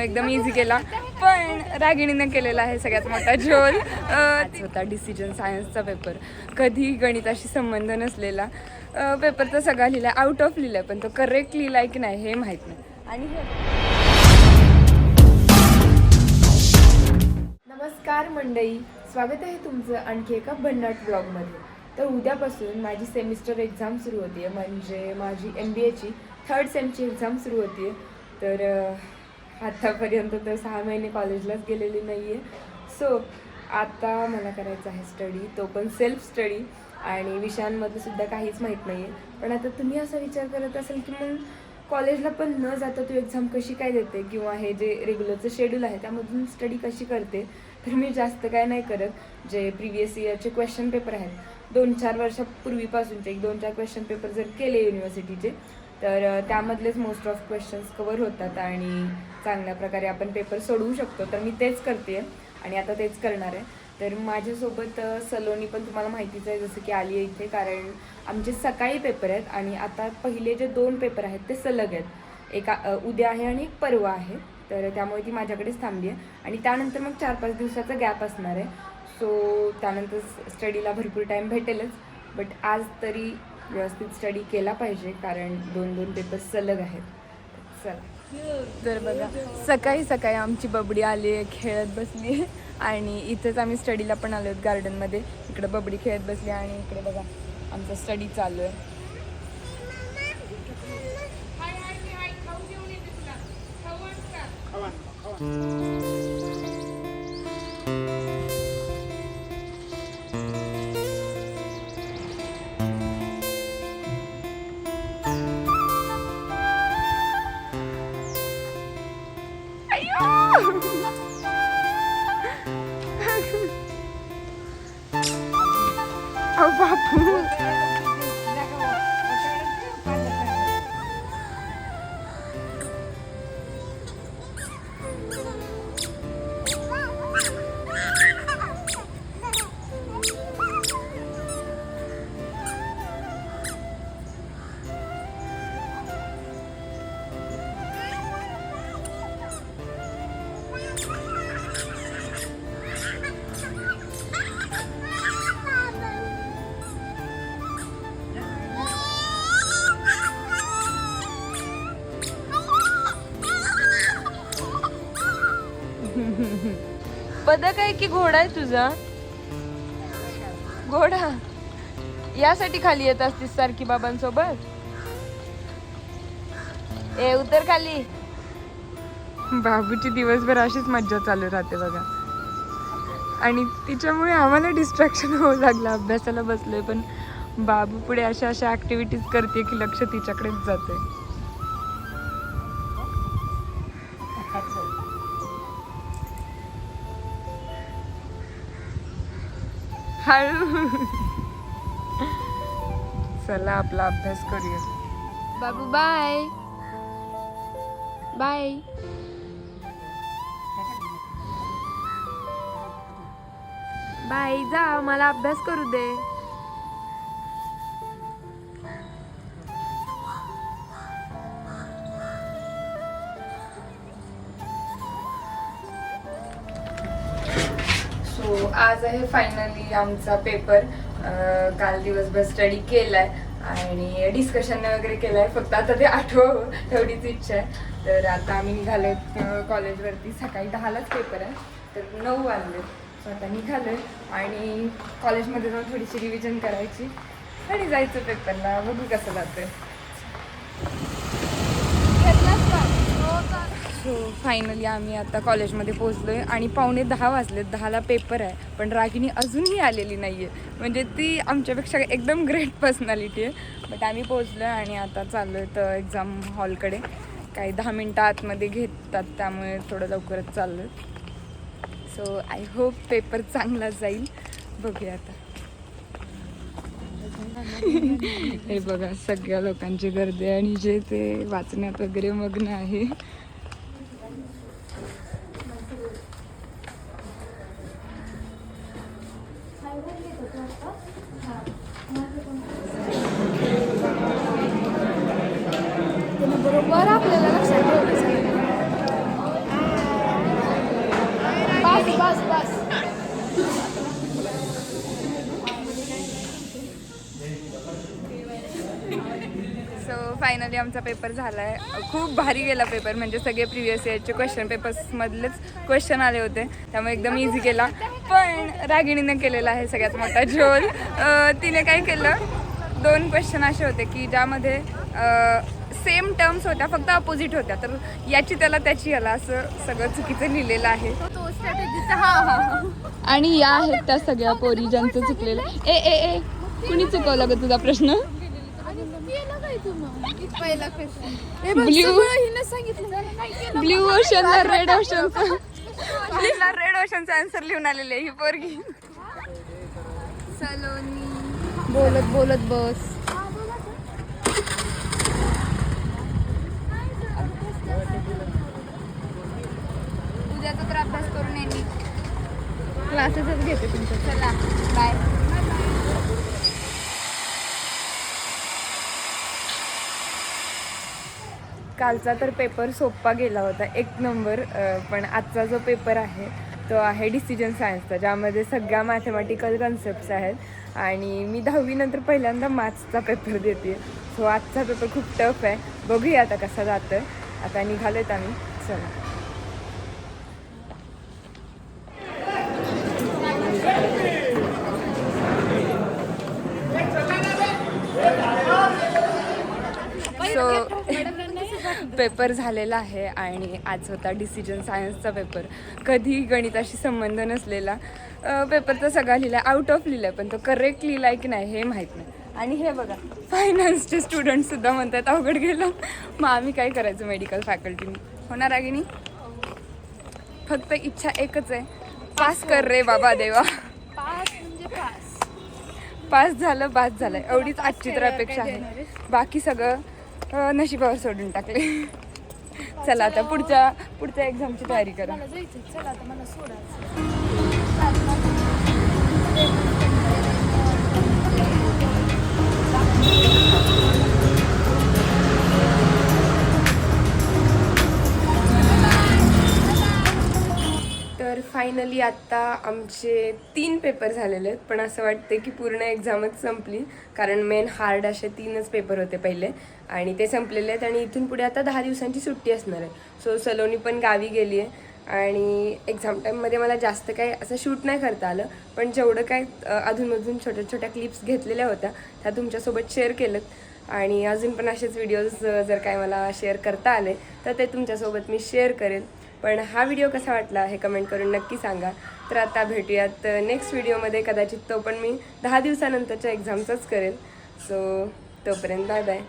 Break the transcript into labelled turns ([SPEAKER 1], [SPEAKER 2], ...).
[SPEAKER 1] एकदम इझी केला. पण रागिणीने केलेला आहे सगळ्यात मोठा झोल. होता डिसिजन सायन्सचा पेपर कधी गणिताशी संबंध नसलेला. पेपर तर सगळा लिहिला आउट ऑफ लिहिलाय पण तो करेक्ट लिहिलाय की नाही हे माहीत नाही. आणि हे
[SPEAKER 2] नमस्कार मंडळी स्वागत आहे तुमचं आणखी एका भन्नाट ब्लॉगमध्ये तर उद्यापासून माझी सेमिस्टर एक्झाम सुरू होती आहे म्हणजे माझी एम बी एची थर्ड सेमची एक्झाम सुरू होती आहे तर आत्तापर्यंत तर सहा महिने कॉलेजलाच गेलेली नाही आहे सो आता मला करायचं आहे स्टडी तो पण सेल्फ स्टडी आणि विषयांमधलं सुद्धा काहीच माहीत नाही आहे पण आता तुम्ही असा विचार करत असाल की मग कॉलेजला पण न जाता तू एक्झाम कशी काय देते? किंवा हे जे रेग्युलरचं शेड्यूल आहे त्यामधून स्टडी कशी करते? तर मी जास्त काय नाही करत. जे प्रिव्हियस इयरचे क्वेश्चन पेपर आहेत दोन चार वर्षापूर्वीपासूनचे एक दोन चार क्वेश्चन पेपर जर केले युनिव्हर्सिटीचे तर त्यामधलेच मोस्ट ऑफ क्वेश्चन्स कवर होतात आणि चांगल्या प्रकारे आपण पेपर सोडवू शकतो. तर मी तेच करते आणि आता तेच करणार आहे. तर माझ्यासोबत सलोनी पण तुम्हाला माहितीच आहे जसं की आली आहे इथे. कारण आमचे सकाळी पेपर आहेत आणि आता पहिले जे दोन पेपर आहेत ते सलग आहेत. एका उद्या आहे आणि एक परवा आहे. तर त्यामुळे ती माझ्याकडेच थांबली आहे. आणि त्यानंतर मग चार पाच दिवसाचा गॅप असणार आहे. सो त्यानंतर स्टडीला भरपूर टाईम भेटेलच. बट आज तरी व्यवस्थित स्टडी केला पाहिजे कारण दोन दोन पेपर सलग आहेत. चला.
[SPEAKER 1] तर बघा सकाळी सकाळी आमची बबडी आली आहे खेळत बसली आहे. आणि इथेच आम्ही स्टडीला पण आलो आहेत गार्डनमध्ये इकडे बबडी खेळत बसली आणि इकडे बघा आमचा स्टडी चालू आहे. Au revoir, Poule. पदक आहे की घोडा आहे तुझा? घोडा. यासाठी खाली येत असतीस सारखी बाबांसोबत? ए उतर खाली. बाबूची दिवसभर अशीच मज्जा चालू राहते बघा. आणि तिच्यामुळे आम्हाला डिस्ट्रॅक्शन होऊ लागलं. अभ्यासाला बसलोय पण बाबू पुढे अशा अशा ऍक्टिव्हिटीज करते की लक्ष तिच्याकडेच जाते हळू. चला आपला अभ्यास करूया. बाबू बाय बाय बाय जा मला अभ्यास करू दे. आज आहे फायनली आमचा पेपर काल दिवसभर स्टडी केलाय आणि डिस्कशन वगैरे केलाय. फक्त आता ते आठवं एवढीच इच्छा आहे. तर आता आम्ही निघालो कॉलेजवरती सकाळी दहालाच पेपर आहे तर नऊ वाजले. सो आता निघालोय आणि कॉलेजमध्ये जाऊन थोडीशी रिव्हिजन करायची. आणि जायचं पेपरला बघू कसं जातंय. हो, सो फायनली आम्ही आता कॉलेजमध्ये पोचलो आहे आणि पावणे दहा वाजलेत. दहाला पेपर आहे. पण रागिनी अजूनही आलेली नाही आहे म्हणजे ती आमच्यापेक्षा एकदम ग्रेट पर्सनॅलिटी आहे. बट आम्ही पोचलो आहे आणि आता चाललो आहे तर एक्झाम हॉलकडे काही दहा मिनटं आतमध्ये घेतात त्यामुळे थोडं लवकरच चाललो आहे सो आय होप पेपर चांगला जाईल. बघूया आता. हे बघा सगळ्या लोकांची गर्दी आणि जे ते वाचण्यात वगैरे मग्न आहे.
[SPEAKER 2] बरोबर आपल्याला
[SPEAKER 1] फायनली आमचा पेपर झाला आहे खूप भारी गेला पेपर म्हणजे सगळे प्रिव्हियस इयरचे क्वेश्चन पेपर्समधलेच क्वेश्चन आले होते. त्यामुळे एकदम इझी गेला पण रागिणीने केलेला आहे सगळ्यात मोठा झोल तिने काय केलं? दोन क्वेश्चन असे होते की ज्यामध्ये सेम टर्म्स होत्या फक्त अपोजिट होत्या. तर याची त्याला त्याची याला असं सगळं चुकीचं लिहिलेलं आहे.
[SPEAKER 3] तो स्ट्रॅटेजीचा हा हा हा.
[SPEAKER 1] आणि या आहेत त्या सगळ्या पोरी ज्यांचं चुकलेलं. ए ए ए कुणी चुकवला ग तुझा प्रश्न? ब्ल्यू
[SPEAKER 3] हिने सांगितलं.
[SPEAKER 1] ब्ल्यू ओशनला रेड ओशनचा ब्ल्यूला रेड ओशनचा आन्सर लिहून आलेले ही पोरगी. सलोनी
[SPEAKER 3] बोलत बोलत बस.
[SPEAKER 1] उद्याचा तर अभ्यास करून येईल
[SPEAKER 3] क्लासेसच घेते तुमच्या
[SPEAKER 1] चला बाय कालचा तर पेपर सोपा गेला होता एक नंबर पण आजचा जो पेपर आहे तो आहे डिसिजन सायन्सचा ज्यामध्ये सगळ्या मॅथमॅटिकल कन्सेप्ट्स आहेत आणि मी दहावीनंतर पहिल्यांदा मॅथ्सचा पेपर देते. सो आजचा पेपर खूप टफ आहे. बघूया आता कसा जातं आता निघालोत आम्ही. चला सो पेपर झालेला आहे आणि आज होता डिसिजन सायन्सचा पेपर कधी गणिताशी संबंध नसलेला. पेपर तर सगळा लिहिला आउट ऑफ लिहिला पण तो करेक्ट लिहिलाय की नाही हे माहीत नाही. आणि हे बघा फायनान्सचे स्टुडंटसुद्धा म्हणतात अवघड गेलं. मग आम्ही काय करायचं मेडिकल फॅकल्टीने होणार आगिनी फक्त इच्छा एकच आहे. पास कर रे बाबा देवा.
[SPEAKER 3] पास म्हणजे पास
[SPEAKER 1] पास झालं पास झालं एवढीच आजची तर अपेक्षा आहे. बाकी सगळं नशिबावर सोडून टाकले. चला आता पुढच्या पुढच्या एक्झामची तयारी करा.
[SPEAKER 3] मला
[SPEAKER 2] फायनली आत्ता आमचे तीन पेपर झालेले आहेत. पण असं वाटते की पूर्ण एक्झामच संपली. कारण मेन हार्ड असे तीनच पेपर होते पहिले. आणि ते संपलेले आहेत आणि इथून पुढे आता दहा दिवसांची सुट्टी असणार आहे. सो सलोनी पण गावी गेली आहे. आणि एक्झाम टाईममध्ये मला जास्त काही असं शूट नाही करता आलं. पण जेवढं काय अधूनमधून छोट्या छोट्या क्लिप्स घेतलेल्या होत्या त्या तुमच्यासोबत शेअर केलं आणि अजून पण असेच व्हिडिओज जर काय मला शेअर करता आले तर ते तुमच्यासोबत मी शेअर करेन पण हा व्हिडिओ कसा वाटला हे कमेंट करून नक्की सांगा. तर आता भेटूयात नेक्स्ट व्हिडिओमध्ये कदाचित तो पण मी दहा दिवसानंतरच्या एक्झामचाच करेल. सो तोपर्यंत बाय बाय